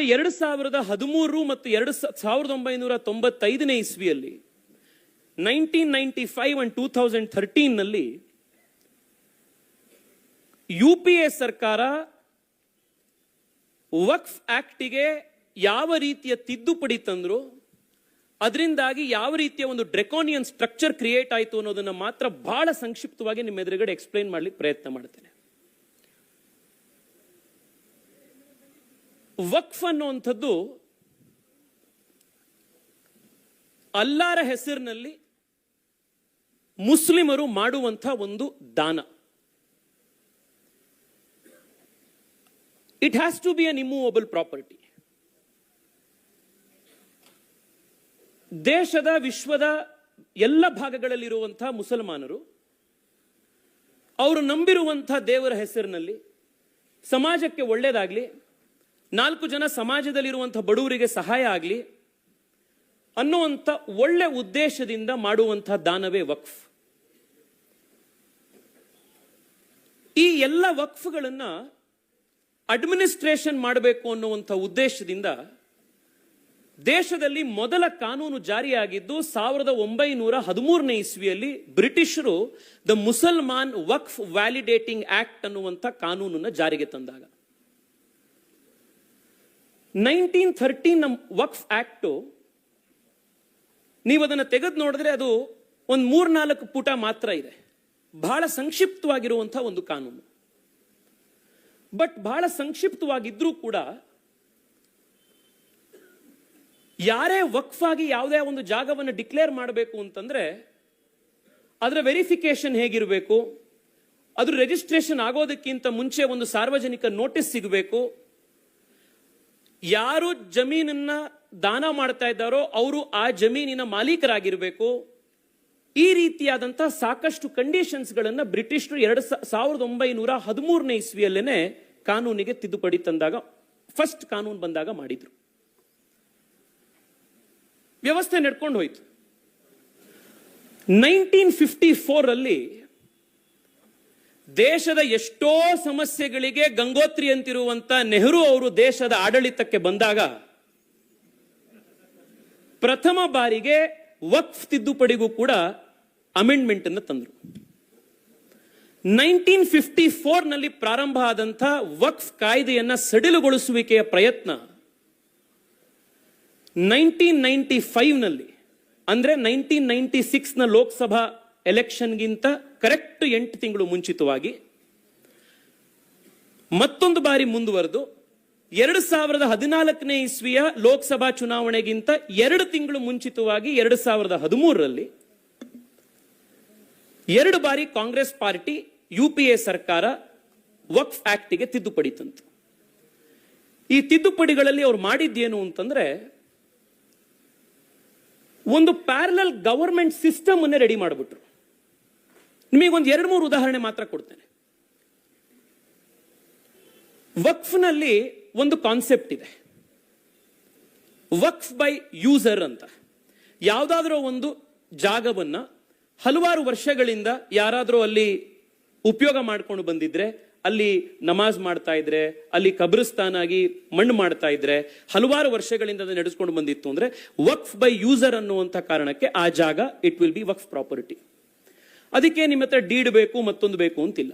ಎರಡು ಸಾವಿರದ ಹದಿಮೂರು ಮತ್ತು ಎರಡು ಸಾವಿರದ ಒಂಬೈನೂರ ತೊಂಬತ್ತೈದನೇ ಇಸ್ವಿಯಲ್ಲಿ, nineteen ninety five and two thousand ಥರ್ಟೀನ್ನಲ್ಲಿ U P A ಸರ್ಕಾರ ವಕ್ಫ್ ಆಕ್ಟಿಗೆ ಯಾವ ರೀತಿಯ ತಿದ್ದುಪಡಿ ತಂದ್ರು, ಅದರಿಂದಾಗಿ ಯಾವ ರೀತಿಯ ಒಂದು ಡ್ರೆಕೋನಿಯನ್ ಸ್ಟ್ರಕ್ಚರ್ ಕ್ರಿಯೇಟ್ ಆಯಿತು ಅನ್ನೋದನ್ನ ಮಾತ್ರ ಬಹಳ ಸಂಕ್ಷಿಪ್ತವಾಗಿ ನಿಮ್ಮ ಎದುರುಗಡೆ ಎಕ್ಸ್ಪ್ಲೈನ್ ಮಾಡ್ಲಿಕ್ಕೆ ಪ್ರಯತ್ನ ಮಾಡ್ತೇನೆ. ವಕ್ಫ್ ಅನ್ನುವಂಥದ್ದು ಅಲ್ಲಾರ ಹೆಸರಿನಲ್ಲಿ ಮುಸ್ಲಿಮರು ಮಾಡುವಂಥ ಒಂದು ದಾನ. It has to be an immovable property ದೇಶದ, ವಿಶ್ವದ ಎಲ್ಲ ಭಾಗಗಳಲ್ಲಿರುವಂಥ ಮುಸಲ್ಮಾನರು, ಅವರು ನಂಬಿರುವಂಥ ದೇವರ ಹೆಸರಿನಲ್ಲಿ ಸಮಾಜಕ್ಕೆ ಒಳ್ಳೇದಾಗ್ಲಿ ನಾಲ್ಕು ಜನ ಸಮಾಜದಲ್ಲಿರುವಂಥ ಬಡವರಿಗೆ ಸಹಾಯ ಆಗಲಿ ಅನ್ನುವಂಥ ಒಳ್ಳೆ ಉದ್ದೇಶದಿಂದ ಮಾಡುವಂಥ ದಾನವೇ ವಕ್ಫ್. ಈ ಎಲ್ಲ ವಕ್ಫ್ಗಳನ್ನ ಅಡ್ಮಿನಿಸ್ಟ್ರೇಷನ್ ಮಾಡಬೇಕು ಅನ್ನುವಂಥ ಉದ್ದೇಶದಿಂದ ದೇಶದಲ್ಲಿ ಮೊದಲ ಕಾನೂನು ಜಾರಿಯಾಗಿದ್ದು ಸಾವಿರದ ಒಂಬೈನೂರ ಹದಿಮೂರನೇ ಇಸ್ವಿಯಲ್ಲಿ ಬ್ರಿಟಿಷರು ದ ಮುಸಲ್ಮಾನ್ ವಕ್ಫ್ ವ್ಯಾಲಿಡೇಟಿಂಗ್ ಆಕ್ಟ್ ಅನ್ನುವಂಥ ಕಾನೂನನ್ನು ಜಾರಿಗೆ ತಂದಾಗ. ನೈನ್ಟೀನ್ ಥರ್ಟೀನ್ ವಕ್ಫ್ ಆಕ್ಟು, ನೀವು ಅದನ್ನು ತೆಗೆದು ನೋಡಿದ್ರೆ ಅದು ಒಂದು ಮೂರ್ನಾಲ್ಕು ಪುಟ ಮಾತ್ರ ಇದೆ. ಬಹಳ ಸಂಕ್ಷಿಪ್ತವಾಗಿರುವಂಥ ಒಂದು ಕಾನೂನು. ಬಟ್ ಬಹಳ ಸಂಕ್ಷಿಪ್ತವಾಗಿದ್ರೂ ಕೂಡ ಯಾರೇ ವಕ್ಫ್ ಆಗಿ ಯಾವುದೇ ಒಂದು ಜಾಗವನ್ನು ಡಿಕ್ಲೇರ್ ಮಾಡಬೇಕು ಅಂತಂದ್ರೆ ಅದರ ವೆರಿಫಿಕೇಶನ್ ಹೇಗಿರಬೇಕು, ಅದ್ರ ರಿಜಿಸ್ಟ್ರೇಷನ್ ಆಗೋದಕ್ಕಿಂತ ಮುಂಚೆ ಒಂದು ಸಾರ್ವಜನಿಕ ನೋಟಿಸ್ ಸಿಗಬೇಕು ಯಾರು ಜಮೀನನ್ನ ದಾನ ಮಾಡ್ತಾ ಇದ್ದಾರೋ ಅವರು ಆ ಜಮೀನಿನ ಮಾಲೀಕರಾಗಿರಬೇಕು. ಈ ರೀತಿಯಾದಂತಹ ಸಾಕಷ್ಟು ಕಂಡೀಷನ್ಸ್ಗಳನ್ನ ಬ್ರಿಟಿಷರು ಎರಡು ಸಾವಿರದ ಒಂಬೈನೂರ ಹದಿಮೂರನೇ ಇಸ್ವಿಯಲ್ಲೇನೆ ಕಾನೂನಿಗೆ ತಿದ್ದುಪಡಿ ತಂದಾಗ ಫಸ್ಟ್ ಕಾನೂನು ಬಂದಾಗ ಮಾಡಿದ್ರು. ವ್ಯವಸ್ಥೆ ನಡ್ಕೊಂಡು ಹೋಯ್ತು. ನೈನ್ಟೀನ್ ಫಿಫ್ಟಿ ಫೋರ್ ಅಲ್ಲಿ ದೇಶದ ಎಷ್ಟೋ ಸಮಸ್ಯೆಗಳಿಗೆ ಗಂಗೋತ್ರಿ ಅಂತಿರುವಂತ ನೆಹರು ಅವರು ದೇಶದ ಆಡಳಿತಕ್ಕೆ ಬಂದಾಗ ಪ್ರಥಮ ಬಾರಿಗೆ ವಕ್ಫ್ ತಿದ್ದುಪಡಿಗೂ ಕೂಡ ಅಮೆಂಡ್ಮೆಂಟ್ ಅನ್ನು ತಂದರು. ನೈನ್ಟೀನ್ ಫಿಫ್ಟಿ ಫೋರ್ನಲ್ಲಿ ಪ್ರಾರಂಭ ಆದಂಥ ವಕ್ಫ್ ಕಾಯ್ದೆಯನ್ನ ಸಡಿಲುಗೊಳಿಸುವಿಕೆಯ ಪ್ರಯತ್ನ ನೈನ್ಟೀನ್ ನೈನ್ಟಿ ಫೈವ್ನಲ್ಲಿ, ಅಂದ್ರೆ ನೈನ್ಟೀನ್ ನೈನ್ಟಿ ಸಿಕ್ಸ್ನ ಲೋಕಸಭಾ ಎಲೆಕ್ಷನ್ಗಿಂತ ಕರೆಕ್ಟ್ ಎಂಟು ತಿಂಗಳು ಮುಂಚಿತವಾಗಿ ಮತ್ತೊಂದು ಬಾರಿ ಮುಂದುವರೆದು ಎರಡು ಸಾವಿರದ ಹದಿನಾಲ್ಕನೇ ಇಸ್ವಿಯ ಲೋಕಸಭಾ ಚುನಾವಣೆಗಿಂತ ಎರಡು ತಿಂಗಳು ಮುಂಚಿತವಾಗಿ ಎರಡು ಸಾವಿರದ ಹದಿಮೂರರಲ್ಲಿ ಎರಡು ಬಾರಿ Congress party U P A ಸರ್ಕಾರ ವಕ್ಫ್ ಆಕ್ಟಿಗೆ ತಿದ್ದುಪಡಿ ತಂತು. ಈ ತಿದ್ದುಪಡಿಗಳಲ್ಲಿ ಅವ್ರು ಮಾಡಿದ್ದೇನು ಅಂತಂದ್ರೆ ಒಂದು ಪ್ಯಾರಲಲ್ ಗವರ್ಮೆಂಟ್ ಸಿಸ್ಟಮ್ ಅನ್ನೇ ರೆಡಿ ಮಾಡಿಬಿಟ್ರು. ನಿಮಗೆ ಒಂದು ಎರಡು ಮೂರು ಉದಾಹರಣೆ ಮಾತ್ರ ಕೊಡ್ತೇನೆ. ವಕ್ಫ್ನಲ್ಲಿ ಒಂದು ಕಾನ್ಸೆಪ್ಟ್ ಇದೆ. ವಕ್ಫ್ ಬೈ ಯೂಸರ್ ಅಂತ. ಯಾವುದಾದ್ರೂ ಒಂದು ಜಾಗವನ್ನ ಹಲವಾರು ವರ್ಷಗಳಿಂದ ಯಾರಾದರೂ ಅಲ್ಲಿ ಉಪಯೋಗ ಮಾಡ್ಕೊಂಡು ಬಂದಿದ್ರೆ, ಅಲ್ಲಿ ನಮಾಜ್ ಮಾಡ್ತಾ ಇದ್ರೆ, ಅಲ್ಲಿ ಕಬ್ರಿಸ್ತಾನ್ ಆಗಿ ಮಣ್ಣು ಮಾಡ್ತಾ ಇದ್ರೆ, ಹಲವಾರು ವರ್ಷಗಳಿಂದ ಅದು ನಡೆಸ್ಕೊಂಡು ಬಂದಿತ್ತು ಅಂದ್ರೆ ವಕ್ಫ್ ಬೈ ಯೂಸರ್ ಅನ್ನುವಂಥ ಕಾರಣಕ್ಕೆ ಆ ಜಾಗ it will be Waqf property ಅದಕ್ಕೆ ನಿಮ್ಮ ಹತ್ರ ಡೀಡ್ ಬೇಕು, ಮತ್ತೊಂದು ಬೇಕು ಅಂತಿಲ್ಲ.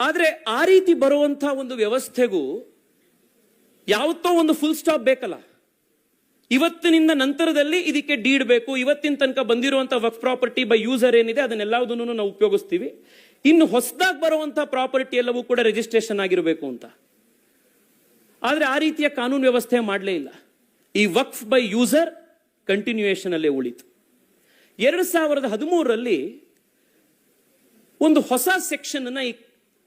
ಆದರೆ ಆ ರೀತಿ ಬರುವಂಥ ಒಂದು ವ್ಯವಸ್ಥೆಗೂ ಯಾವತ್ತೋ ಒಂದು ಫುಲ್ ಸ್ಟಾಪ್ ಬೇಕಲ್ಲ. ಇವತ್ತಿನಿಂದ ನಂತರದಲ್ಲಿ ಇದಕ್ಕೆ ಡೀಡ್ ಬೇಕು, ಇವತ್ತಿನ ತನಕ ಬಂದಿರುವಂತಹ ವಕ್ ಪ್ರಾಪರ್ಟಿ ಬೈ ಯೂಸರ್ ಏನಿದೆ ಅದನ್ನೆಲ್ಲದನ್ನು ನಾವು ಉಪಯೋಗಿಸ್ತೀವಿ. ಇನ್ನು ಹೊಸದಾಗಿ ಬರುವಂತಹ ಪ್ರಾಪರ್ಟಿ ಎಲ್ಲವೂ ಕೂಡ ರಿಜಿಸ್ಟ್ರೇಷನ್ ಆಗಿರಬೇಕು ಅಂತ. ಆದರೆ ಆ ರೀತಿಯ ಕಾನೂನು ವ್ಯವಸ್ಥೆ ಮಾಡಲೇ ಇಲ್ಲ. ಈ ವಕ್ಫ್ ಬೈ ಯೂಸರ್ ಕಂಟಿನ್ಯೂಯೇಷನ್ ಅಲ್ಲೇ ಉಳಿತು. ಎರಡು ಸಾವಿರದ ಹದಿಮೂರರಲ್ಲಿ ಒಂದು ಹೊಸ ಸೆಕ್ಷನ್ ಅನ್ನ ಈ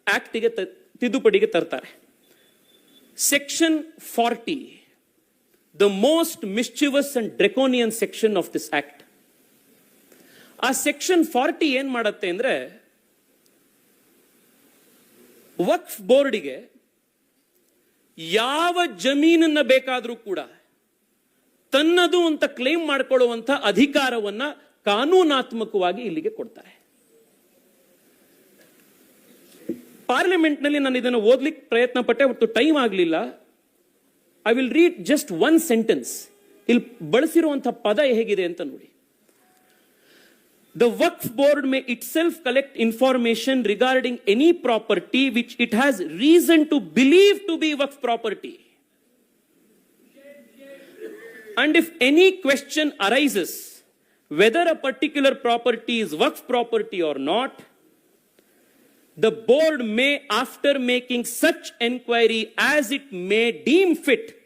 ಆಕ್ಟಿಗೆ ತಿದ್ದುಪಡಿಗೆ ತರ್ತಾರೆ. Section forty the most mischievous and draconian section of this act ಆ ಸೆಕ್ಷನ್ ಫಾರ್ಟಿ ಏನ್ ಮಾಡತ್ತೆ ಅಂದ್ರೆ, ವಕ್ಫ್ ಬೋರ್ಡಿಗೆ ಯಾವ ಜಮೀನನ್ನ ಬೇಕಾದರೂ ಕೂಡ ತನ್ನದು ಅಂತ ಕ್ಲೇಮ್ ಮಾಡಿಕೊಳ್ಳುವಂತ ಅಧಿಕಾರವನ್ನ ಕಾನೂನಾತ್ಮಕವಾಗಿ ಇಲ್ಲಿಗೆ ಕೊಡ್ತಾರೆ. ಪಾರ್ಲಿಮೆಂಟ್ನಲ್ಲಿ ನಾನು ಇದನ್ನು ಓದ್ಲಿಕ್ಕೆ ಪ್ರಯತ್ನ ಪಟ್ಟೆ ಒಟ್ಟು ಟೈಮ್ ಆಗಲಿಲ್ಲ. I will read just one sentence ಇಲ್ಲಿ ಬಳಸಿರುವಂತಹ ಪದ ಹೇಗಿದೆ ಅಂತ ನೋಡಿ. The work board may itself collect information regarding any property which it has reason to believe to be work property and if any question arises whether a particular property is Waqf property or not, the board may, after making such enquiry as it may deem fit,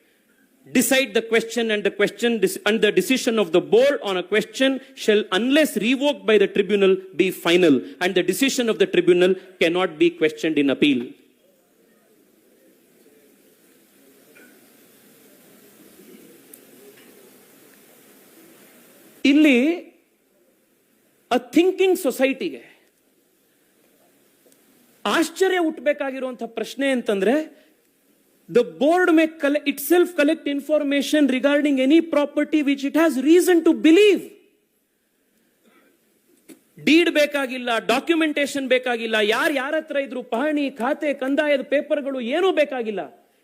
decide the question and the question and the decision of the board on a question shall unless revoked by the tribunal be final and the decision of the tribunal cannot be questioned in appeal ಇಲ್ಲಿ ಅ thinking ಸೊಸೈಟಿಗೆ ಆಶ್ಚರ್ಯ ಹುಟ್ಟಬೇಕಾಗಿರುವಂತಹ ಪ್ರಶ್ನೆ ಅಂತಂದ್ರೆ the board may ಕಲೆ itself collect information regarding any property which it has reason to believe deed ಬೇಕಾಗಿಲ್ಲ documentation ಬೇಕಾಗಿಲ್ಲ, ಯಾರು ಯಾರ ಹತ್ರ ಇದ್ರು, ಪಹಣಿ, ಖಾತೆ, ಕಂದಾಯದ ಪೇಪರ್ಗಳು ಏನೂ ಬೇಕಾಗಿಲ್ಲ.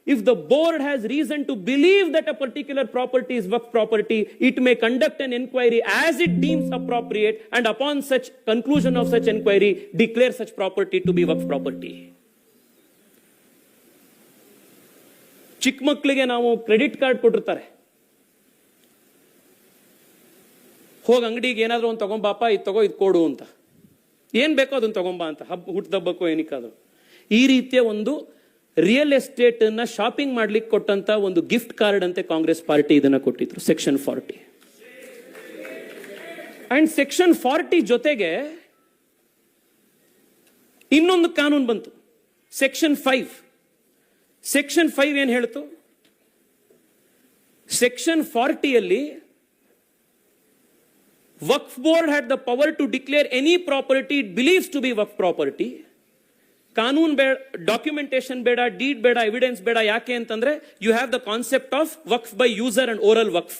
If the board has reason to believe that a particular property is ವರ್ಕ್ property, it may conduct an inquiry as it deems appropriate and upon such conclusion of such inquiry, declare such property to be work property. ಚಿಕ್ಕ ಮಕ್ಕಳಿಗೆ ನಾವು credit card ಕೊಟ್ಟಿರ್ತಾರೆ ಹೋಗಿ ಅಂಗಡಿಗೆ ಏನಾದರೂ ಒಂದು ತಗೊಂಬಾಪ ಇದು ತಗೋ ಇದು ಕೊಡು ಅಂತ ಏನು ಬೇಕೋ ಅದನ್ನ ತಗೊಂಬ ಅಂತ ಹಬ್ಬ ಹುಟ್ಟಿದಬ್ಬಕ್ಕೋ ಏನಕ್ಕಾದ್ರು ಈ ರೀತಿಯ ಒಂದು ರಿಯಲ್ ಎಸ್ಟೇಟ್ ಅನ್ನ ಶಾಪಿಂಗ್ ಮಾಡ್ಲಿಕ್ಕೆ ಕೊಟ್ಟಂತ ಒಂದು ಗಿಫ್ಟ್ ಕಾರ್ಡ್ ಅಂತೆ ಕಾಂಗ್ರೆಸ್ ಪಾರ್ಟಿ ಇದನ್ನ ಕೊಟ್ಟಿದ್ರು section forty and section forty ಜೊತೆಗೆ ಇನ್ನೊಂದು ಕಾನೂನು ಬಂತು ಸೆಕ್ಷನ್ ಫೈವ್ ಸೆಕ್ಷನ್ ಫೈವ್ ಏನ್ ಹೇಳ್ತು? Section ಫಾರ್ಟಿಯಲ್ಲಿ Waqf board had the power to declare any property it believes to be Waqf property ಕಾನೂನ್ ಬೇಡ ಡಾಕ್ಯುಮೆಂಟೇಶನ್ ಬೇಡ ಡೀಡ್ ಬೇಡ ಎವಿಡೆನ್ಸ್ ಬೇಡ, ಯಾಕೆ ಅಂತಂದ್ರೆ you have the concept of Waqf by user and oral Waqf.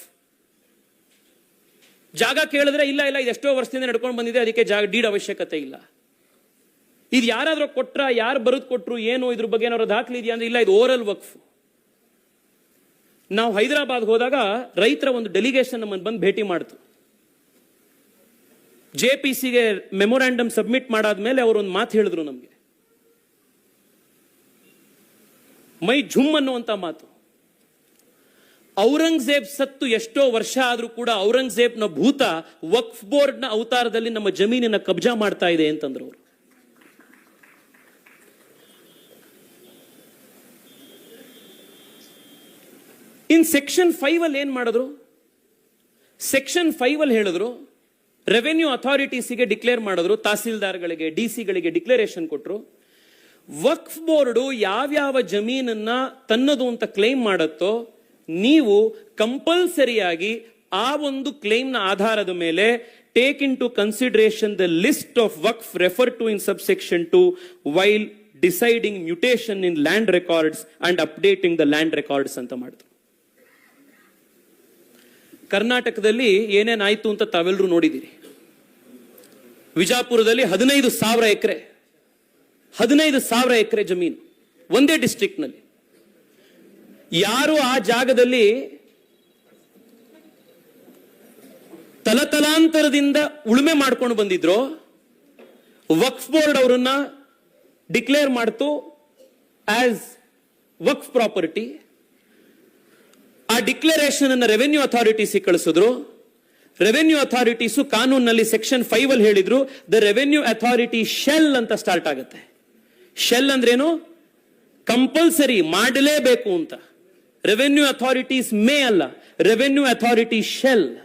ಜಾಗ ಕೇಳಿದ್ರೆ ಇಲ್ಲ ಇಲ್ಲ ಎಷ್ಟೋ ವರ್ಷದಿಂದ ನಡ್ಕೊಂಡು ಬಂದಿದೆ, ಅದಕ್ಕೆ ಜಾಗ ಡೀಡ್ ಅವಶ್ಯಕತೆ ಇಲ್ಲ. ಇದು ಯಾರಾದ್ರೂ ಕೊಟ್ರ, ಯಾರು ಬರೆದು ಕೊಟ್ರು, ಏನು, ಇದ್ರ ಬಗ್ಗೆ ಏನಾದ್ರು ದಾಖಲೆ ಇದೆಯಾ ಅಂದ್ರೆ ಇಲ್ಲ, ಇದು ಓರಲ್ ವಕ್ಫ್. ನಾವು ಹೈದರಾಬಾದ್ ಹೋದಾಗ ರೈತರ ಒಂದು ಡೆಲಿಗೇಷನ್ ನಮ್ಮನ್ನು ಬಂದು ಭೇಟಿ ಮಾಡ್ತು. ಜೆ ಪಿ ಸಿಗೆ ಮೆಮೊರಾಂಡಮ್ ಸಬ್ಮಿಟ್ ಮಾಡಾದ್ಮೇಲೆ ಅವರು ಒಂದು ಮಾತು ಹೇಳಿದ್ರು ನಮಗೆ. ಮೈ ಝುಮ್ ಅನ್ನುವಂಥ ಮಾತು. ಔರಂಗಜೇಬ್ ಸತ್ತು ಎಷ್ಟೋ ವರ್ಷ ಆದರೂ ಕೂಡ ಔರಂಗಜೇಬ್ನ ಭೂತ ವಕ್ಫ್ ಬೋರ್ಡ್ನ ಅವತಾರದಲ್ಲಿ ನಮ್ಮ ಜಮೀನಿನ ಕಬ್ಜಾ ಮಾಡ್ತಾ ಇದೆ ಅಂತಂದ್ರು ಅವರು. ಇನ್ ಸೆಕ್ಷನ್ ಫೈವ್ ಅಲ್ಲಿ ಏನ್ ಮಾಡಿದ್ರು? ಸೆಕ್ಷನ್ ಫೈವ್ ಅಲ್ಲಿ ಹೇಳಿದ್ರು, ರೆವೆನ್ಯೂ ಅಥಾರಿಟೀಸಿಗೆ ಡಿಕ್ಲೇರ್ ಮಾಡಿದ್ರು, ತಹಸೀಲ್ದಾರ್ಗಳಿಗೆ, ಡಿ ಸಿಗಳಿಗೆ ಡಿಕ್ಲರೇಷನ್ ಕೊಟ್ರು. ವಕ್ಫ್ ಬೋರ್ಡು ಯಾವ್ಯಾವ ಜಮೀನನ್ನ ತನ್ನದು ಅಂತ ಕ್ಲೈಮ್ ಮಾಡುತ್ತೋ, ನೀವು ಕಂಪಲ್ಸರಿಯಾಗಿ ಆ ಒಂದು ಕ್ಲೇಮ್ನ ಆಧಾರದ ಮೇಲೆ take into consideration the list of Waqf refer to in subsection two while deciding mutation in land records and updating the land records ಅಂತ ಮಾಡಿದ್ರು. ಕರ್ನಾಟಕದಲ್ಲಿ ಏನೇನಾಯ್ತು ಅಂತ ತಾವೆಲ್ಲರೂ ನೋಡಿದ್ದೀರಿ. ವಿಜಾಪುರದಲ್ಲಿ ಹದಿನೈದು ಸಾವಿರ ಎಕರೆ ಹದಿನೈದು ಸಾವಿರ ಎಕರೆ ಜಮೀನು ಒಂದೇ ಡಿಸ್ಟ್ರಿಕ್ಟ್ನಲ್ಲಿ. ಯಾರು ಆ ಜಾಗದಲ್ಲಿ ತಲತಲಾಂತರದಿಂದ ಉಳುಮೆ ಮಾಡ್ಕೊಂಡು ಬಂದಿದ್ರು, ವಕ್ಫ್ ಬೋರ್ಡ್ ಅವರನ್ನ ಡಿಕ್ಲೇರ್ ಮಾಡ್ತು ಆಸ್ ವಕ್ಫ್ ಪ್ರಾಪರ್ಟಿ. ಆ ಡಿಕ್ಲರೇಷನ್ ಅನ್ನು ರೆವೆನ್ಯೂ ಅಥಾರಿಟೀಸ್ ಕಳಿಸಿದ್ರು. ರೆವೆನ್ಯೂ ಅಥಾರಿಟೀಸು ಕಾನೂನಲ್ಲಿ ಸೆಕ್ಷನ್ ಫೈವ್ ಅಲ್ಲಿ ಹೇಳಿದ್ರು, ದ ರೆವೆನ್ಯೂ ಅಥಾರಿಟಿ ಶೆಲ್ ಅಂತ ಸ್ಟಾರ್ಟ್ ಆಗುತ್ತೆ. ಶೆಲ್ ಅಂದ್ರೇನು? ಕಂಪಲ್ಸರಿ ಮಾಡಲೇಬೇಕು ಅಂತ. ರೆವೆನ್ಯೂ ಅಥಾರಿಟೀಸ್ ಮೇ ಅಲ್ಲ. Revenue authority shall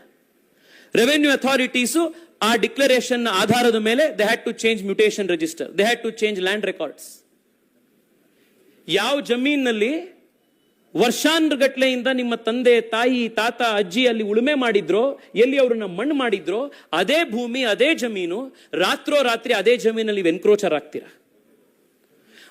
revenue authorities ಆ ಡಿಕ್ಲರೇಷನ್ ಆಧಾರದ ಮೇಲೆ they had to change mutation register they had to change land records ಯಾವ ಜಮೀನಲ್ಲಿ ವರ್ಷಾನ್ಗಟ್ಲೆಯಿಂದ ನಿಮ್ಮ ತಂದೆ, ತಾಯಿ, ತಾತ, ಅಜ್ಜಿ ಅಲ್ಲಿ ಉಳುಮೆ ಮಾಡಿದ್ರೋ, ಎಲ್ಲಿ ಅವ್ರನ್ನ ಮಣ್ಣು ಮಾಡಿದ್ರೋ, ಅದೇ ಭೂಮಿ, ಅದೇ ಜಮೀನು, ರಾತ್ರೋ ರಾತ್ರಿ ಅದೇ ಜಮೀನಲ್ಲಿ ಎನ್ಕ್ರೋಚರ್ ಆಗ್ತೀರಾ?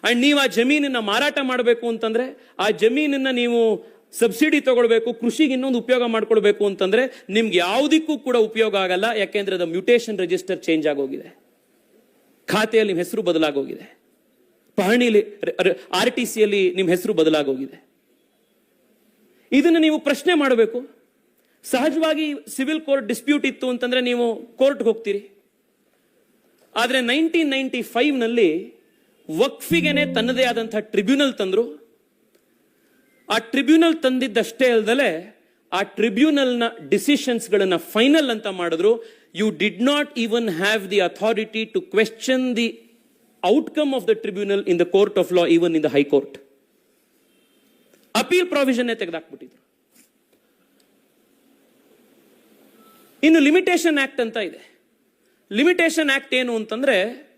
ಅಂಡ್ ನೀವು ಆ ಜಮೀನನ್ನ ಮಾರಾಟ ಮಾಡಬೇಕು ಅಂತಂದ್ರೆ, ಆ ಜಮೀನನ್ನ ನೀವು ಸಬ್ಸಿಡಿ ತಗೊಳ್ಬೇಕು, ಕೃಷಿಗೆ ಇನ್ನೊಂದು ಉಪಯೋಗ ಮಾಡ್ಕೊಳ್ಬೇಕು ಅಂತಂದ್ರೆ, ನಿಮ್ಗೆ ಯಾವುದಕ್ಕೂ ಕೂಡ ಉಪಯೋಗ ಆಗಲ್ಲ. ಯಾಕೆಂದ್ರೆ ಅದು ಮ್ಯೂಟೇಷನ್ ರಿಜಿಸ್ಟರ್ ಚೇಂಜ್ ಆಗೋಗಿದೆ. ಖಾತೆಯಲ್ಲಿ ನಿಮ್ಮ ಹೆಸರು ಬದಲಾಗೋಗಿದೆ. ಪಹಣಿಲಿ ಆರ್ ಟಿ ಸಿಯಲ್ಲಿ ನಿಮ್ಮ ಹೆಸರು ಬದಲಾಗೋಗಿದೆ. ಇದನ್ನು ನೀವು ಪ್ರಶ್ನೆ ಮಾಡಬೇಕು. ಸಹಜವಾಗಿ ಸಿವಿಲ್ ಕೋರ್ಟ್ ಡಿಸ್ಪ್ಯೂಟ್ ಇತ್ತು ಅಂತಂದ್ರೆ ನೀವು ಕೋರ್ಟ್ಗೆ ಹೋಗ್ತೀರಿ. ಆದರೆ ನೈನ್ಟೀನ್ ನೈನ್ಟಿ ಫೈವ್ನಲ್ಲಿ ವಕ್ಫಿಗೆನೆ ತನ್ನದೇ ಆದಂತಹ ಟ್ರಿಬ್ಯುನಲ್ ತಂದರು. ಆ ಟ್ರಿಬ್ಯುನಲ್ ತಂದಿದ್ದಷ್ಟೇ ಅಲ್ಲದೆ ಆ ಟ್ರಿಬ್ಯುನಲ್ನ ಡಿಸಿಷನ್ಸ್ಗಳನ್ನ ಫೈನಲ್ ಅಂತ ಮಾಡಿದ್ರು. You did not even have the authority to question the outcome of the tribunal in the court of law even in the high court appeal provision ತೆಗೆದಾಕ್ಬಿಟ್ಟಿದ್ರು. ಇನ್ನು limitation act ಅಂತ ಇದೆ. Limitation act ಏನು ಅಂತಂದ್ರೆ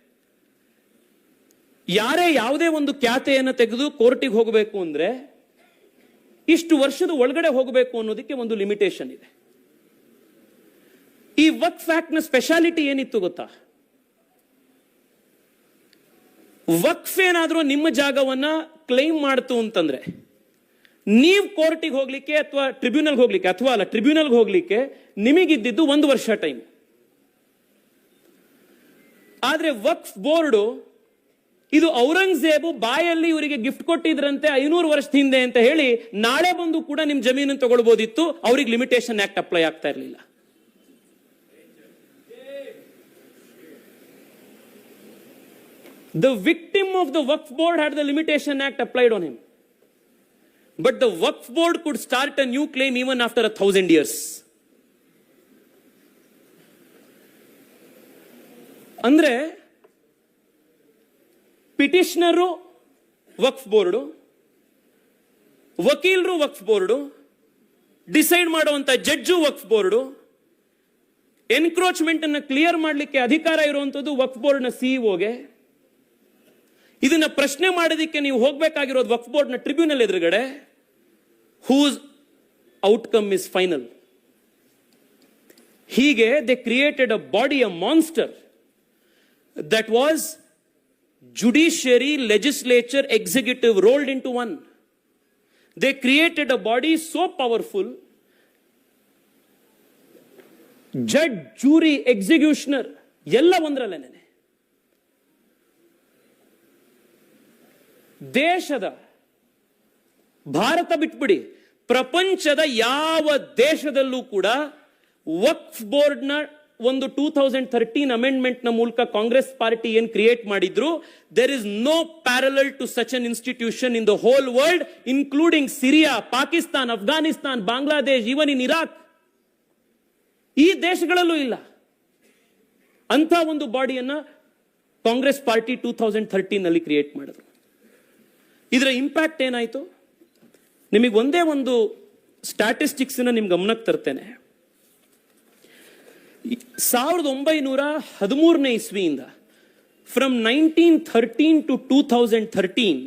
ಯಾರೇ ಯಾವುದೇ ಒಂದು ಖ್ಯಾತೆಯನ್ನು ತೆಗೆದು ಕೋರ್ಟಿಗೆ ಹೋಗಬೇಕು ಅಂದ್ರೆ ಇಷ್ಟು ವರ್ಷದ ಒಳಗಡೆ ಹೋಗಬೇಕು ಅನ್ನೋದಕ್ಕೆ ಒಂದು ಲಿಮಿಟೇಷನ್ ಇದೆ. ಈ ವಕ್ ಫ್ಯಾಕ್ಟ್ನ ಸ್ಪೆಷಾಲಿಟಿ ಏನಿತ್ತು ಗೊತ್ತಾ? ವಕ್ಫ್ ಏನಾದರೂ ನಿಮ್ಮ ಜಾಗವನ್ನ ಕ್ಲೈಮ್ ಮಾಡ್ತು ಅಂತಂದ್ರೆ ನೀವು ಕೋರ್ಟಿಗೆ ಹೋಗ್ಲಿಕ್ಕೆ ಅಥವಾ ಟ್ರಿಬ್ಯುನಲ್ ಹೋಗ್ಲಿಕ್ಕೆ, ಅಥವಾ ಅಲ್ಲ ಟ್ರಿಬ್ಯುನಲ್ಗೆ ಹೋಗ್ಲಿಕ್ಕೆ ನಿಮಗಿದ್ದಿದ್ದು ಒಂದು ವರ್ಷ ಟೈಮ್ ಆದ್ರೆ ವಕ್ಫ್ ಬೋರ್ಡು ಇದು ಔರಂಗ್ಜೇಬು ಬಾಯಲ್ಲಿ ಇವರಿಗೆ ಗಿಫ್ಟ್ ಕೊಟ್ಟಿದ್ರಂತೆ ಐನೂರು ವರ್ಷ ಹಿಂದೆ ಅಂತ ಹೇಳಿ ನಾಳೆ ಬಂದು ಕೂಡ ನಿಮ್ ಜಮೀನನ್ನು ತಗೊಳ್ಬೋದಿತ್ತು, ಅವ್ರಿಗೆ ಲಿಮಿಟೇಷನ್ ಆಕ್ಟ್ ಅಪ್ಲೈ ಆಗ್ತಾ ಇರಲಿಲ್ಲ. The victim of the Waqf board had the limitation act applied on him but the Waqf board could start a new claim even after a thousand years ಅಂದ್ರೆ ಪಿಟಿಷನರು ವಕ್ಫ್ ಬೋರ್ಡು, ವಕೀಲರು Waqf board, decide ಮಾಡುವಂತ judge Waqf board encroachment ಅನ್ನು clear ಮಾಡಲಿಕ್ಕೆ ಅಧಿಕಾರ ಇರುವಂತದ್ದು ವಕ್ಫ್ ಬೋರ್ಡ್ನ ಸಿಇಒಗೆ ಇದನ್ನ ಪ್ರಶ್ನೆ ಮಾಡೋದಕ್ಕೆ ನೀವು ಹೋಗಬೇಕಾಗಿರೋದು ವಕ್ಫ್ ಬೋರ್ಡ್ನ ಟ್ರಿಬ್ಯುನಲ್ ಎದುರುಗಡೆ. ಹೂಸ್ ಔಟ್ಕಮ್ ಇಸ್ ಫೈನಲ್ ಹೀಗೆ they created a body a monster that was legislature executive rolled into one they created a body so powerful judge jury executioner ಎಲ್ಲ ಒಂದರಲ್ಲೇನೆ. ದೇಶದ, ಭಾರತ ಬಿಟ್ಬಿಡಿ, ಪ್ರಪಂಚದ ಯಾವ ದೇಶದಲ್ಲೂ ಕೂಡ ವಕ್ಫ್ ಬೋರ್ಡ್ನ ಒಂದು ಟೂ ತೌಸಂಡ್ ಥರ್ಟೀನ್ ಅಮೆಂಡ್ಮೆಂಟ್ನ ಮೂಲಕ ಕಾಂಗ್ರೆಸ್ ಪಾರ್ಟಿ ಏನ್ ಕ್ರಿಯೇಟ್ ಮಾಡಿದ್ರು there is no parallel to such an institution in the whole world including Syria Pakistan Afghanistan Bangladesh even in Iraq ಈ ದೇಶಗಳಲ್ಲೂ ಇಲ್ಲ. ಅಂತ ಒಂದು ಬಾಡಿಯನ್ನ Congress party two thousand thirteen ಅಲ್ಲಿ ಕ್ರಿಯೇಟ್ ಮಾಡಿದ್ರು. ಇದರ ಇಂಪ್ಯಾಕ್ಟ್ ಏನಾಯ್ತು? ನಿಮಗೆ ಒಂದೇ ಒಂದು ಸ್ಟ್ಯಾಟಿಸ್ಟಿಕ್ಸ್ ನಿಮ್ ಗಮನಕ್ಕೆ ತರ್ತೇನೆ. ಸಾವಿರದ ಒಂಬೈನೂರ ಹದಿಮೂರನೇ ಇಸ್ವಿಯಿಂದ from nineteen thirteen to two thousand thirteen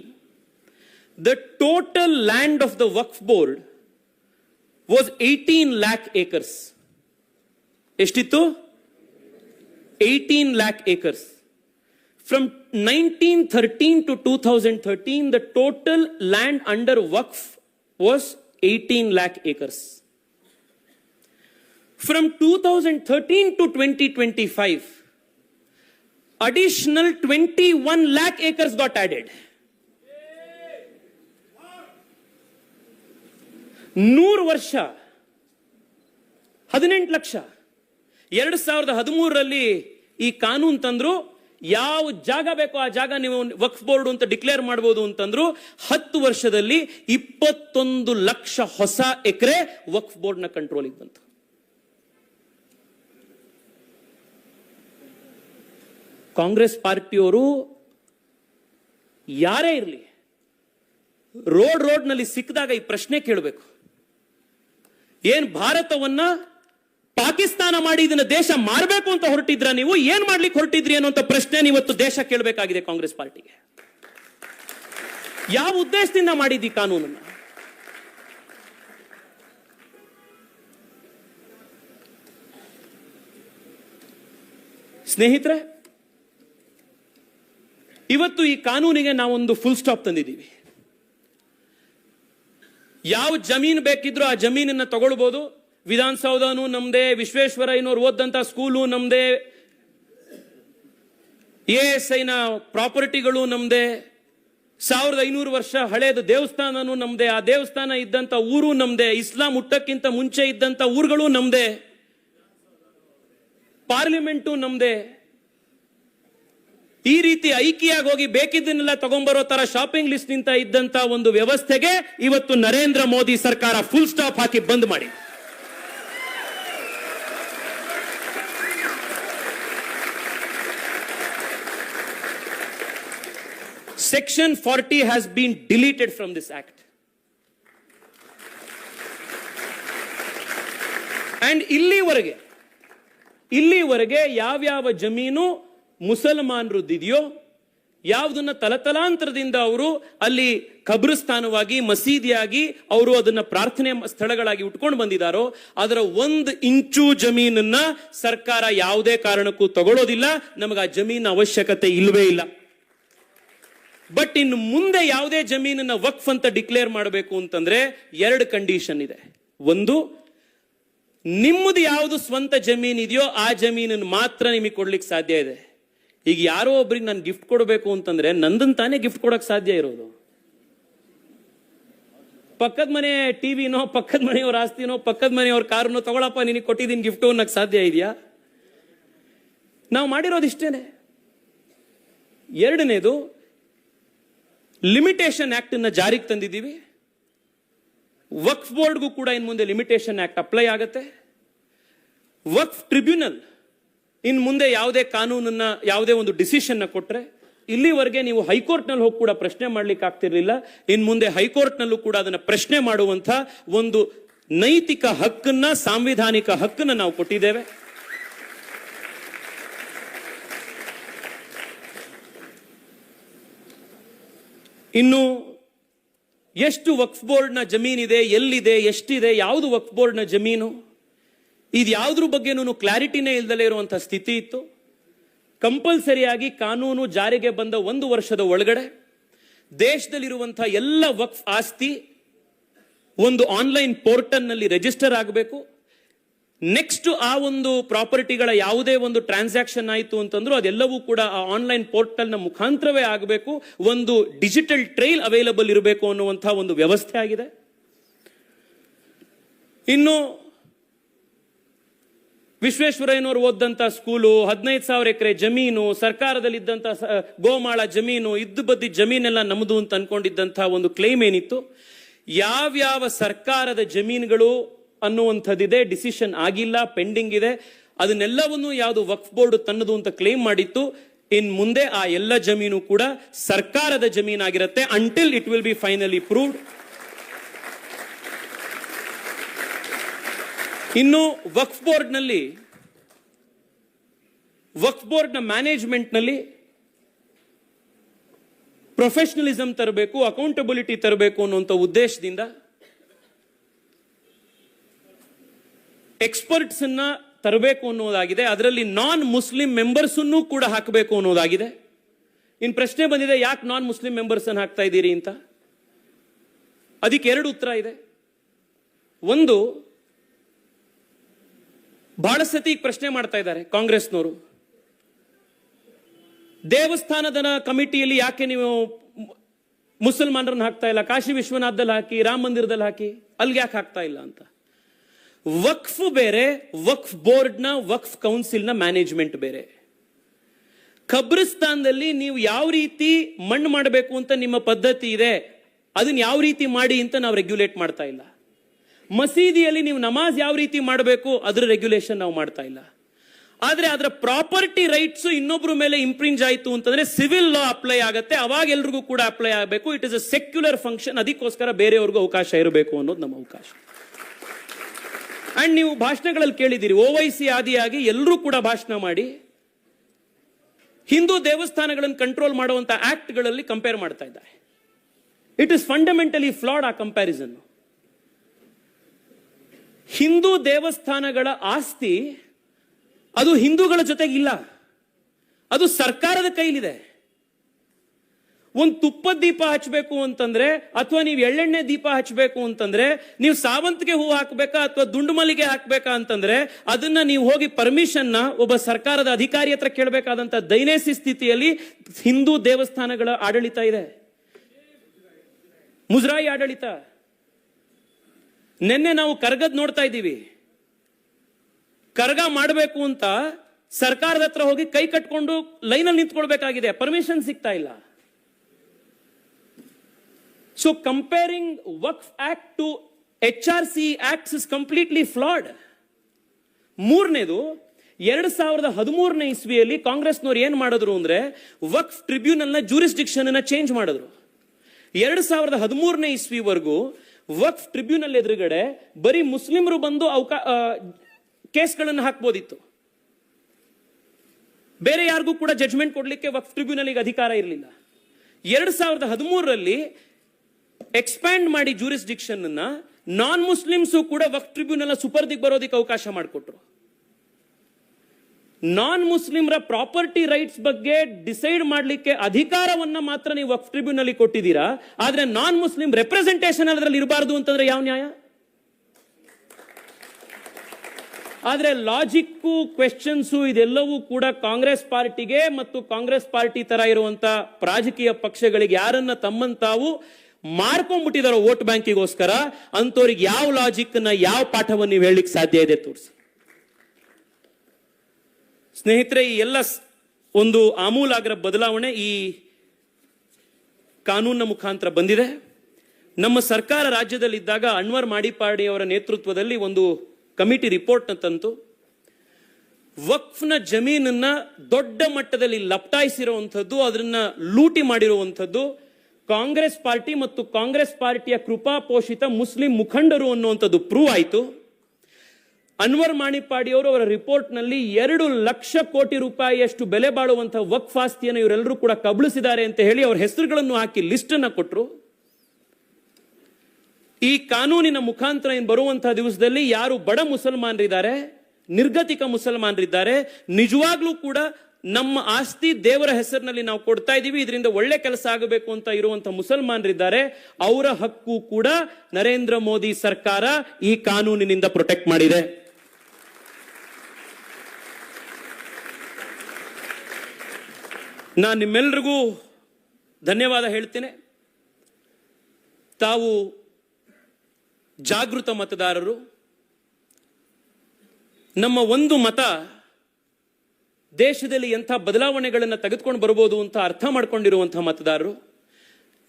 the total land of the Waqf board was eighteen lakh acres ಎಷ್ಟಿತ್ತು? Eighteen lakh acres From 1913 to 2013, the total land under Waqf was 18 lakh acres. From 2013 to 2025, additional 21 lakh acres got added. ನೂರು ವರ್ಷ ಹದಿನೆಂಟು ಲಕ್ಷ ಎರಡು ಸಾವಿರದ ಹದಿಮೂರರಲ್ಲಿ ಈ ಕಾನೂನು ತಂದ್ರು ಯಾವ ಜಾಗ ಬೇಕೋ ಆ ಜಾಗ ನೀವು ವಕ್ಫ್ ಬೋರ್ಡ್ ಅಂತ ಡಿಕ್ಲೇರ್ ಮಾಡ್ಬೋದು ಅಂತಂದ್ರು ಹತ್ತು ವರ್ಷದಲ್ಲಿ ಇಪ್ಪತ್ತೊಂದು ಲಕ್ಷ ಹೊಸ ಎಕರೆ ವಕ್ಫ್ ಬೋರ್ಡ್ನ ಕಂಟ್ರೋಲಿಗೆ ಬಂತು ಕಾಂಗ್ರೆಸ್ ಪಾರ್ಟಿಯವರು ಯಾರೇ ಇರಲಿ, ರೋಡ್ ರೋಡ್ನಲ್ಲಿ ಸಿಕ್ಕಿದಾಗ ಈ ಪ್ರಶ್ನೆ ಕೇಳಬೇಕು. ಏನ್ ಭಾರತವನ್ನ ಪಾಕಿಸ್ತಾನ ಮಾಡಿ ಇದನ್ನ ದೇಶ ಮಾರಬೇಕು ಅಂತ ಹೊರಟಿದ್ರ ನೀವು? ಏನ್ ಮಾಡ್ಲಿಕ್ಕೆ ಹೊರಟಿದ್ರಿ ಅನ್ನುವಂತ ಪ್ರಶ್ನೆ ಇವತ್ತು ದೇಶ ಕೇಳಬೇಕಾಗಿದೆ ಕಾಂಗ್ರೆಸ್ ಪಾರ್ಟಿಗೆ. ಯಾವ ಉದ್ದೇಶದಿಂದ ಮಾಡಿದ್ದಿ ಕಾನೂನನ್ನ? ಸ್ನೇಹಿತರೆ ಇವತ್ತು ಈ ಕಾನೂನಿಗೆ ನಾವೊಂದು ಫುಲ್ ಸ್ಟಾಪ್ ತಂದಿದ್ದೀವಿ. ಯಾವ ಜಮೀನು ಬೇಕಿದ್ರೂ ಆ ಜಮೀನನ್ನ ತಗೊಳ್ಬಹುದು ವಿಧಾನಸೌಧನು ನಮ್ದೇ, ವಿಶ್ವೇಶ್ವರಯ್ಯನವ್ರು ಓದಂತ ಸ್ಕೂಲು ನಮ್ದೇ. ಎ ಎಸ್ ಐನ ಪ್ರಾಪರ್ಟಿಗಳು ನಮ್ದೇ. ಸಾವಿರದ ಐನೂರು ವರ್ಷ ಹಳೇದು ದೇವಸ್ಥಾನನೂ ನಮ್ದೇ. ಆ ದೇವಸ್ಥಾನ ಇದ್ದಂತ ಊರು ನಮ್ದೇ. ಇಸ್ಲಾಂ ಹುಟ್ಟಕ್ಕಿಂತ ಮುಂಚೆ ಇದ್ದಂತ ಊರುಗಳು ನಮ್ದೇ. ಪಾರ್ಲಿಮೆಂಟು ನಮ್ದೆ. ಈ ರೀತಿ ಐಕಿಯಾಗಿ ಹೋಗಿ ಬೇಕಿದ್ದನ್ನೆಲ್ಲ ತಗೊಂಬರೋ ತರ ಶಾಪಿಂಗ್ ಲಿಸ್ಟ್ ನಿಂತ ಇದ್ದಂತ ಒಂದು ವ್ಯವಸ್ಥೆಗೆ ಇವತ್ತು ನರೇಂದ್ರ ಮೋದಿ ಸರ್ಕಾರ ಫುಲ್ ಸ್ಟಾಪ್ ಹಾಕಿ ಬಂದ್ ಮಾಡಿ. Section forty has been deleted from this act and ಇಲ್ಲಿವರೆಗೆ ಇಲ್ಲಿವರೆಗೆ ಯಾವ್ಯಾವ ಜಮೀನು ಮುಸಲ್ಮಾನರದ್ದಿದೆಯೋ? ಯಾವುದನ್ನ ತಲತಲಾಂತರದಿಂದ ಅವರು ಅಲ್ಲಿ ಖಬ್ರಸ್ಥಾನವಾಗಿ ಮಸೀದಿಯಾಗಿ ಅವರು ಅದನ್ನ ಪ್ರಾರ್ಥನೆ ಸ್ಥಳಗಳಾಗಿ ಉಟ್ಕೊಂಡು ಬಂದಿದ್ದಾರೋ ಅದರ ಒಂದು ಇಂಚು ಜಮೀನನ್ನ ಸರ್ಕಾರ ಯಾವುದೇ ಕಾರಣಕ್ಕೂ ತಗೊಳ್ಳೋದಿಲ್ಲ ನಮಗೆ ಆ ಜಮೀನ ಅವಶ್ಯಕತೆ ಇಲ್ಲವೇ ಇಲ್ಲ. ಬಟ್ ಇನ್ನು ಮುಂದೆ ಯಾವುದೇ ಜಮೀನನ್ನ ವಕ್ಫ್ ಅಂತ ಡಿಕ್ಲೇರ್ ಮಾಡಬೇಕು ಅಂತಂದ್ರೆ ಎರಡು ಕಂಡೀಷನ್ ಇದೆ. ಒಂದು, ನಿಮ್ಮದು ಯಾವುದು ಸ್ವಂತ ಜಮೀನ್ ಇದೆಯೋ ಆ ಜಮೀನನ್ನು ಮಾತ್ರ ನಿಮಗೆ ಕೊಡ್ಲಿಕ್ಕೆ ಸಾಧ್ಯ ಇದೆ. ಈಗ ಯಾರೋ ಒಬ್ರಿಗೆ ನಾನು ಗಿಫ್ಟ್ ಕೊಡಬೇಕು ಅಂತಂದ್ರೆ ನಂದನ್ ತಾನೇ ಗಿಫ್ಟ್ ಕೊಡಕ್ ಸಾಧ್ಯ ಇರೋದು. ಪಕ್ಕದ ಮನೆ ಟಿವಿನೋ ಪಕ್ಕದ ಮನೆಯವ್ರ ಆಸ್ತಿನೋ, ಪಕ್ಕದ ಮನೆಯವ್ರ ಕಾರನೋ ತಗೊಳಪ್ಪ, ನಿನಗೆ ಕೊಟ್ಟಿದ್ದೀನಿ ಗಿಫ್ಟ್ ಅನ್ನಕ್ ಸಾಧ್ಯ ಇದೆಯಾ? ನಾವು ಮಾಡಿರೋದು ಇಷ್ಟೇನೆ. ಎರಡನೇದು ಲಿಮಿಟೇಷನ್ ಆಕ್ಟ್ ಅನ್ನ ಜಾರಿಗೆ ತಂದಿದ್ದೀವಿ. ವಕ್ಫ್ ಬೋರ್ಡ್ಗೂ ಕೂಡ ಇನ್ ಮುಂದೆ ಲಿಮಿಟೇಷನ್ ಆಕ್ಟ್ ಅಪ್ಲೈ ಆಗುತ್ತೆ. ವಕ್ಫ್ ಟ್ರಿಬ್ಯುನಲ್ ಇನ್ ಮುಂದೆ ಯಾವುದೇ ಕಾನೂನನ್ನ, ಯಾವುದೇ ಒಂದು ಡಿಸಿಷನ್ನ ಕೊಟ್ರೆ, ಇಲ್ಲಿವರೆಗೆ ನೀವು ಹೈಕೋರ್ಟ್ನಲ್ಲಿ ಹೋಗಿ ಕೂಡ ಪ್ರಶ್ನೆ ಮಾಡ್ಲಿಕ್ಕೆ ಆಗ್ತಿರ್ಲಿಲ್ಲ. ಇನ್ ಮುಂದೆ ಹೈಕೋರ್ಟ್ ನಲ್ಲೂ ಕೂಡ ಅದನ್ನ ಪ್ರಶ್ನೆ ಮಾಡುವಂತ ಒಂದು ನೈತಿಕ ಹಕ್ಕನ್ನ, ಸಾಂವಿಧಾನಿಕ ಹಕ್ಕನ್ನ ನಾವು ಕೊಟ್ಟಿದ್ದೇವೆ. ಇನ್ನು ಎಷ್ಟು ವಕ್ಫ್ ಬೋರ್ಡ್ನ ಜಮೀನಿದೆ, ಎಲ್ಲಿದೆ, ಎಷ್ಟಿದೆ, ಯಾವುದು ವಕ್ಫ್ ಬೋರ್ಡ್ನ ಜಮೀನು? ಇದು ಯಾವುದ್ರ ಬಗ್ಗೆನೂ ಕ್ಲಾರಿಟಿನೇ ಇಲ್ದಲೇ ಇರುವಂತಹ ಸ್ಥಿತಿ ಇತ್ತು. ಕಂಪಲ್ಸರಿಯಾಗಿ ಕಾನೂನು ಜಾರಿಗೆ ಬಂದ ಒಂದು ವರ್ಷದ ಒಳಗಡೆ ದೇಶದಲ್ಲಿರುವಂತಹ ಎಲ್ಲ ವಕ್ಫ್ ಆಸ್ತಿ ಒಂದು ಆನ್ಲೈನ್ ಪೋರ್ಟಲ್ನಲ್ಲಿ ರಿಜಿಸ್ಟರ್ ಆಗಬೇಕು. ನೆಕ್ಸ್ಟ್ ಆ ಒಂದು ಪ್ರಾಪರ್ಟಿಗಳ ಯಾವುದೇ ಒಂದು ಟ್ರಾನ್ಸಾಕ್ಷನ್ ಆಯಿತು ಅಂತಂದ್ರೂ ಅದೆಲ್ಲವೂ ಕೂಡ ಆ ಆನ್ಲೈನ್ ಪೋರ್ಟಲ್ನ ಮುಖಾಂತರವೇ ಆಗಬೇಕು. ಒಂದು ಡಿಜಿಟಲ್ ಟ್ರೈಲ್ ಅವೈಲಬಲ್ ಇರಬೇಕು ಅನ್ನುವಂತಹ ಒಂದು ವ್ಯವಸ್ಥೆ ಆಗಿದೆ. ಇನ್ನು ವಿಶ್ವೇಶ್ವರಯ್ಯನವರು ಓದಂತ ಸ್ಕೂಲು, ಹದಿನೈದು ಸಾವಿರ ಎಕರೆ ಜಮೀನು, ಸರ್ಕಾರದಲ್ಲಿದ್ದಂಥ ಇದ್ದಂತ ಗೋಮಾಳ ಜಮೀನು, ಇದ್ದು ಬದ್ದಿ ಜಮೀನೆಲ್ಲ ನಮ್ಮದು ಅಂತ ಅನ್ಕೊಂಡಿದ್ದಂಥ ಒಂದು ಕ್ಲೈಮ್ ಏನಿತ್ತು? ಯಾವ್ಯಾವ ಸರ್ಕಾರದ ಜಮೀನುಗಳು ಅನ್ನುವಂಥದ್ದಿದೆ ಡಿಸಿಷನ್ ಆಗಿಲ್ಲ ಪೆಂಡಿಂಗ್ ಇದೆ, ಅದನ್ನೆಲ್ಲವನ್ನು ಯಾವುದು ವಕ್ಫ್ ಬೋರ್ಡ್ ತನ್ನದು ಅಂತ ಕ್ಲೇಮ್ ಮಾಡಿತ್ತು. ಇನ್ ಮುಂದೆ ಆ ಎಲ್ಲ ಜಮೀನು ಕೂಡ ಸರ್ಕಾರದ ಜಮೀನಾಗಿರುತ್ತೆ until it will be finally proved ಇನ್ನು ವಕ್ಫ್ ಬೋರ್ಡ್ನಲ್ಲಿ, ವಕ್ಫ್ ಬೋರ್ಡ್ನ ಮ್ಯಾನೇಜ್ಮೆಂಟ್ನಲ್ಲಿ ಪ್ರೊಫೆಷನಲಿಸಂ ತರಬೇಕು, ಅಕೌಂಟಬಿಲಿಟಿ ತರಬೇಕು ಅನ್ನುವಂಥ ಉದ್ದೇಶದಿಂದ ಎಕ್ಸ್ಪರ್ಟ್ಸ್ ಅನ್ನ ತರಬೇಕು ಅನ್ನೋದಾಗಿದೆ. ಅದರಲ್ಲಿ ನಾನ್ ಮುಸ್ಲಿಂ ಮೆಂಬರ್ಸ್ ಅನ್ನು ಕೂಡ ಹಾಕಬೇಕು ಅನ್ನೋದಾಗಿದೆ. ಇನ್ ಪ್ರಶ್ನೆ ಬಂದಿದೆ, ಯಾಕೆ ನಾನ್ ಮುಸ್ಲಿಂ ಮೆಂಬರ್ಸ್ ಅನ್ನು ಹಾಕ್ತಾ ಇದ್ದೀರಿ ಅಂತ? ಅದಕ್ಕೆ ಎರಡು ಉತ್ತರ ಇದೆ. ಒಂದು ಬಹಳ ಸತಿ ಪ್ರಶ್ನೆ ಮಾಡ್ತಾ ಇದ್ದಾರೆ ಕಾಂಗ್ರೆಸ್ನವರು. ದೇವಸ್ಥಾನದ ಕಮಿಟಿಯಲ್ಲಿ ಯಾಕೆ ನೀವು ಮುಸಲ್ಮಾನರನ್ನ ಹಾಕ್ತಾ ಇಲ್ಲ? ಕಾಶಿ ವಿಶ್ವನಾಥದಲ್ಲಿ ಹಾಕಿ, ರಾಮ ಮಂದಿರದಲ್ಲಿ ಹಾಕಿ ಅಲ್ಲಿಗೆ ಯಾಕೆ ಹಾಕ್ತಾ ಇಲ್ಲ ಅಂತ? ವಕ್ಫ್ ಬೇರೆ, ವಕ್ಫ್ ಬೋರ್ಡ್ನ, ವಕ್ಫ್ ಕೌನ್ಸಿಲ್ನ ಮ್ಯಾನೇಜ್ಮೆಂಟ್ ಬೇರೆ. ಖಬ್ರಿಸ್ತಾನದಲ್ಲಿ ನೀವು ಯಾವ ರೀತಿ ಮಣ್ಣು ಮಾಡಬೇಕು ಅಂತ ನಿಮ್ಮ ಪದ್ಧತಿ ಇದೆ, ಅದನ್ನ ಯಾವ ರೀತಿ ಮಾಡಿ ಅಂತ ನಾವು ರೆಗ್ಯುಲೇಟ್ ಮಾಡ್ತಾ ಇಲ್ಲ. ಮಸೀದಿಯಲ್ಲಿ ನೀವು ನಮಾಜ್ ಯಾವ ರೀತಿ ಮಾಡಬೇಕು, ಅದ್ರ ರೆಗ್ಯುಲೇಷನ್ ನಾವು ಮಾಡ್ತಾ ಇಲ್ಲ. ಆದರೆ ಅದರ ಪ್ರಾಪರ್ಟಿ ರೈಟ್ಸ್ ಇನ್ನೊಬ್ಬರ ಮೇಲೆ ಇಂಪ್ರಿಂಜ್ ಆಯಿತು ಅಂತಂದ್ರೆ ಸಿವಿಲ್ ಲಾ ಅಪ್ಲೈ ಆಗುತ್ತೆ, ಅವಾಗ ಎಲ್ರಿಗೂ ಕೂಡ ಅಪ್ಲೈ ಆಗಬೇಕು. It is a secular function ಅದಕ್ಕೋಸ್ಕರ ಬೇರೆಯವ್ರಿಗೂ ಅವಕಾಶ ಇರಬೇಕು ಅನ್ನೋದು ನಮ್ಮ ಅವಕಾಶ. ಅಂಡ್ ನೀವು ಭಾಷಣಗಳಲ್ಲಿ ಕೇಳಿದ್ದೀರಿ, ಓವೈಸಿ ಆದಿಯಾಗಿ ಎಲ್ಲರೂ ಕೂಡ ಭಾಷಣ ಮಾಡಿ, ಹಿಂದೂ ದೇವಸ್ಥಾನಗಳನ್ನು ಕಂಟ್ರೋಲ್ ಮಾಡುವಂಥ ಆಕ್ಟ್ಗಳಲ್ಲಿ ಕಂಪೇರ್ ಮಾಡ್ತಾ ಇದ್ದಾರೆ. ಇಟ್ ಇಸ್ ಫಂಡಮೆಂಟಲಿ ಫ್ಲಾಡ್ ಆ ಕಂಪ್ಯಾರಿಸನ್ ಹಿಂದೂ ದೇವಸ್ಥಾನಗಳ ಆಸ್ತಿ ಅದು ಹಿಂದೂಗಳ ಜೊತೆಗಿಲ್ಲ. ಅದು ಸರ್ಕಾರದ ಕೈಲಿದೆ. ಒಂದು ತುಪ್ಪದ ದೀಪ ಹಚ್ಚಬೇಕು ಅಂತಂದ್ರೆ, ಅಥವಾ ನೀವು ಎಳ್ಳೆಣ್ಣೆ ದೀಪ ಹಚ್ಚಬೇಕು ಅಂತಂದ್ರೆ, ನೀವು ಸಾವಂತಿಗೆ ಹೂ ಹಾಕಬೇಕಾ ಅಥವಾ ದುಂಡು ಮಲ್ಲಿಗೆ ಹಾಕಬೇಕಾ ಅಂತಂದ್ರೆ, ಅದನ್ನ ನೀವು ಹೋಗಿ ಪರ್ಮಿಷನ್ನ ಒಬ್ಬ ಸರ್ಕಾರದ ಅಧಿಕಾರಿ ಹತ್ರ ಕೇಳಬೇಕಾದಂತ ದೈನೇಸಿ ಸ್ಥಿತಿಯಲ್ಲಿ ಹಿಂದೂ ದೇವಸ್ಥಾನಗಳ ಆಡಳಿತ ಇದೆ. ಮುಜರಾಯಿ ಆಡಳಿತ. ನಿನ್ನೆ ನಾವು ಕರ್ಗದ್ ನೋಡ್ತಾ ಇದ್ದೀವಿ. ಕರ್ಗ ಮಾಡಬೇಕು ಅಂತ ಸರ್ಕಾರದ ಹತ್ರ ಹೋಗಿ ಕೈ ಕಟ್ಕೊಂಡು ಲೈನಲ್ಲಿ ನಿಂತ್ಕೊಳ್ಬೇಕಾಗಿದೆ. ಪರ್ಮಿಷನ್ ಸಿಗ್ತಾ ಇಲ್ಲ. So comparing Waqf act to H R C act is completely flawed ಮೂರನೇದು, ಎರಡ್ ಸಾವಿರದ ಹದಿಮೂರನೇ ಇಸ್ವಿಯಲ್ಲಿ ಕಾಂಗ್ರೆಸ್ನವ್ರು ಏನ್ ಮಾಡಿದ್ರು ಅಂದ್ರೆ ವಕ್ಫ್ ಟ್ರಿಬ್ಯುನಲ್ನ ನ ಚೇಂಜ್ ಮಾಡಿದ್ರು. ಎರಡ್ ಸಾವಿರದ ಹದಿಮೂರನೇ ಇಸ್ವಿವರೆಗೂ ವಕ್ಫ್ ಟ್ರಿಬ್ಯೂನಲ್ ಎದುರುಗಡೆ ಬರೀ ಮುಸ್ಲಿಮರು ಬಂದು ಅವಕಾ ಕೇಸ್ಗಳನ್ನು ಹಾಕ್ಬೋದಿತ್ತು. ಬೇರೆ ಯಾರಿಗೂ ಕೂಡ ಜಡ್ಜ್ಮೆಂಟ್ ಕೊಡ್ಲಿಕ್ಕೆ ವಕ್ಫ್ ಟ್ರಿಬ್ಯುನಲ್ಗೆ ಅಧಿಕಾರ ಇರಲಿಲ್ಲ. ಎರಡ್ ಸಾವಿರದ ಹದಿಮೂರರಲ್ಲಿ ಎಕ್ಸ್ಪ್ಯಾಂಡ್ ಮಾಡಿ ಜೂರಿಸ್ಡಿಕ್ಷನ್ ನಾನ್ ಮುಸ್ಲಿಮ್ಸು ಕೂಡ ವಕ್ಫ್ ಟ್ರಿಬ್ಯುನಲ್ ಸುಪರ್ದಿಗೆ ಬರೋದಕ್ಕೆ ಅವಕಾಶ ಮಾಡಿಕೊಟ್ರು. ನಾನ್ ಮುಸ್ಲಿಮ್ರ ಪ್ರಾಪರ್ಟಿ ರೈಟ್ಸ್ ಬಗ್ಗೆ ಡಿಸೈಡ್ ಮಾಡಲಿಕ್ಕೆ ಅಧಿಕಾರವನ್ನ ಮಾತ್ರ ನೀವು ವಕ್ಫ್ ಟ್ರಿಬ್ಯುನಲ್ ಕೊಟ್ಟಿದ್ದೀರಾ? ಆದ್ರೆ ನಾನ್ ಮುಸ್ಲಿಂ ರೆಪ್ರೆಸೆಂಟೇಷನ್ ಅದರಲ್ಲಿ ಇರಬಾರ್ದು ಅಂತಂದ್ರೆ ಯಾವ ನ್ಯಾಯ? ಆದ್ರೆ ಲಾಜಿಕ್ಕು ಕ್ವೆಶ್ಚನ್ಸು ಇದೆಲ್ಲವೂ ಕೂಡ ಕಾಂಗ್ರೆಸ್ ಪಾರ್ಟಿಗೆ ಮತ್ತು ಕಾಂಗ್ರೆಸ್ ಪಾರ್ಟಿ ತರ ಇರುವಂತ ರಾಜಕೀಯ ಪಕ್ಷಗಳಿಗೆ ಯಾರನ್ನ ತಮ್ಮನ್ನು ತಾವು ಮಾರ್ಕೊಂಡ್ಬಿಟ್ಟಿದಾರೋ ವೋಟ್ ಬ್ಯಾಂಕಿಗೋಸ್ಕರ ಅಂತವ್ರಿಗೆ ಯಾವ ಲಾಜಿಕ್ನ ಯಾವ ಪಾಠವನ್ನು ನೀವು ಹೇಳಲಿಕ್ಕೆ ಸಾಧ್ಯ ಇದೆ ತೋರಿಸಿ. ಸ್ನೇಹಿತರೆ, ಈ ಎಲ್ಲ ಒಂದು ಆಮೂಲಾಗ್ರ ಬದಲಾವಣೆ ಈ ಕಾನೂನಿನ ಮುಖಾಂತರ ಬಂದಿದೆ. ನಮ್ಮ ಸರ್ಕಾರ ರಾಜ್ಯದಲ್ಲಿದ್ದಾಗ ಅನ್ವರ್ ಮಾಡಿಪಾಡಿ ಅವರ ನೇತೃತ್ವದಲ್ಲಿ ಒಂದು ಕಮಿಟಿ ರಿಪೋರ್ಟ್ ತಂತು. ವಕ್ಫ್ನ ಜಮೀನನ್ನ ದೊಡ್ಡ ಮಟ್ಟದಲ್ಲಿ ಲಪ್ಟಾಯಿಸಿರುವಂಥದ್ದು, ಅದನ್ನ ಲೂಟಿ ಮಾಡಿರುವಂಥದ್ದು, ಕಾಂಗ್ರೆಸ್ ಪಾರ್ಟಿ ಮತ್ತು ಕಾಂಗ್ರೆಸ್ ಪಾರ್ಟಿಯ ಕೃಪಾ ಪೋಷಿತ ಮುಸ್ಲಿಂ ಮುಖಂಡರು ಅನ್ನುವಂಥದ್ದು ಪ್ರೂವ್ ಆಯಿತು. ಅನ್ವರ್ ಮಾಣಿಪಾಡಿಯವರು ಅವರ ರಿಪೋರ್ಟ್ನಲ್ಲಿ ಎರಡು ಲಕ್ಷ ಕೋಟಿ ರೂಪಾಯಿಯಷ್ಟು ಬೆಲೆ ಬಾಳುವಂತಹ ವಕ್ಫ್ ಆಸ್ತಿಯನ್ನು ಇವರೆಲ್ಲರೂ ಕೂಡ ಕಬಳಿಸಿದ್ದಾರೆ ಅಂತ ಹೇಳಿ ಅವರ ಹೆಸರುಗಳನ್ನು ಹಾಕಿ ಲಿಸ್ಟ್ ಅನ್ನ ಕೊಟ್ಟರು ಈ ಕಾನೂನಿನ ಮುಖಾಂತರ ಏನು ಬರುವಂತಹ ದಿವಸದಲ್ಲಿ ಯಾರು ಬಡ ಮುಸಲ್ಮಾನರಿದ್ದಾರೆ, ನಿರ್ಗತಿಕ ಮುಸಲ್ಮಾನರಿದ್ದಾರೆ, ನಿಜವಾಗ್ಲೂ ಕೂಡ ನಮ್ಮ ಆಸ್ತಿ ದೇವರ ಹೆಸರಿನಲ್ಲಿ ನಾವು ಕೊಡ್ತಾ ಇದ್ದೀವಿ, ಇದರಿಂದ ಒಳ್ಳೆ ಕೆಲಸ ಆಗಬೇಕು ಅಂತ ಇರುವಂತಹ ಮುಸಲ್ಮಾನರಿದ್ದಾರೆ, ಅವರ ಹಕ್ಕು ಕೂಡ ನರೇಂದ್ರ ಮೋದಿ ಸರ್ಕಾರ ಈ ಕಾನೂನಿನಿಂದ ಪ್ರೊಟೆಕ್ಟ್ ಮಾಡಿದೆ. ನಾನು ನಿಮ್ಮೆಲ್ರಿಗೂ ಧನ್ಯವಾದ ಹೇಳ್ತೇನೆ. ತಾವು ಜಾಗೃತ ಮತದಾರರು. ನಮ್ಮ ಒಂದು ಮತ ದೇಶದಲ್ಲಿ ಎಂಥ ಬದಲಾವಣೆಗಳನ್ನು ತೆಗೆದುಕೊಂಡು ಬರ್ಬೋದು ಅಂತ ಅರ್ಥ ಮಾಡ್ಕೊಂಡಿರುವಂಥ ಮತದಾರರು.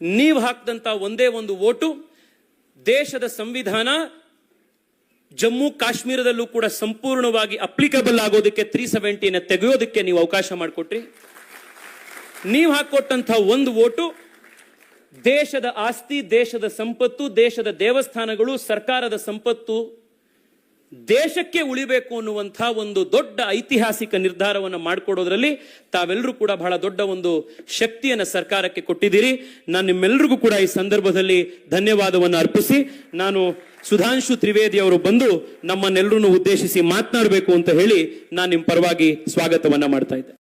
ನೀವು ಹಾಕಿದಂಥ ಒಂದೇ ಒಂದು ಓಟು ದೇಶದ ಸಂವಿಧಾನ ಜಮ್ಮು ಕಾಶ್ಮೀರದಲ್ಲೂ ಕೂಡ ಸಂಪೂರ್ಣವಾಗಿ ಅಪ್ಲಿಕಬಲ್ ಆಗೋದಕ್ಕೆ ತ್ರೀ ಸೆವೆಂಟಿನ ತೆಗೆಯೋದಕ್ಕೆ ನೀವು ಅವಕಾಶ ಮಾಡಿಕೊಟ್ರಿ. ನೀವು ಹಾಕ್ಕೊಟ್ಟಂಥ ಒಂದು ಓಟು ದೇಶದ ಆಸ್ತಿ, ದೇಶದ ಸಂಪತ್ತು, ದೇಶದ ದೇವಸ್ಥಾನಗಳು, ಸರ್ಕಾರದ ಸಂಪತ್ತು ದೇಶಕ್ಕೆ ಉಳಿಬೇಕು ಅನ್ನುವಂಥ ಒಂದು ದೊಡ್ಡ ಐತಿಹಾಸಿಕ ನಿರ್ಧಾರವನ್ನು ಮಾಡಿಕೊಡೋದ್ರಲ್ಲಿ ತಾವೆಲ್ಲರೂ ಕೂಡ ಬಹಳ ದೊಡ್ಡ ಒಂದು ಶಕ್ತಿಯನ್ನು ಸರ್ಕಾರಕ್ಕೆ ಕೊಟ್ಟಿದ್ದೀರಿ. ನಾನು ನಿಮ್ಮೆಲ್ಲರಿಗೂ ಕೂಡ ಈ ಸಂದರ್ಭದಲ್ಲಿ ಧನ್ಯವಾದವನ್ನು ಅರ್ಪಿಸಿ. ನಾನು ಸುಧಾಂಶು ತ್ರಿವೇದಿ ಅವರು ಬಂದು ನಮ್ಮನ್ನೆಲ್ಲರನ್ನು ಉದ್ದೇಶಿಸಿ ಮಾತನಾಡಬೇಕು ಅಂತ ಹೇಳಿ ನಾನು ನಿಮ್ಮ ಪರವಾಗಿ ಸ್ವಾಗತವನ್ನ ಮಾಡ್ತಾ ಇದ್ದೆ.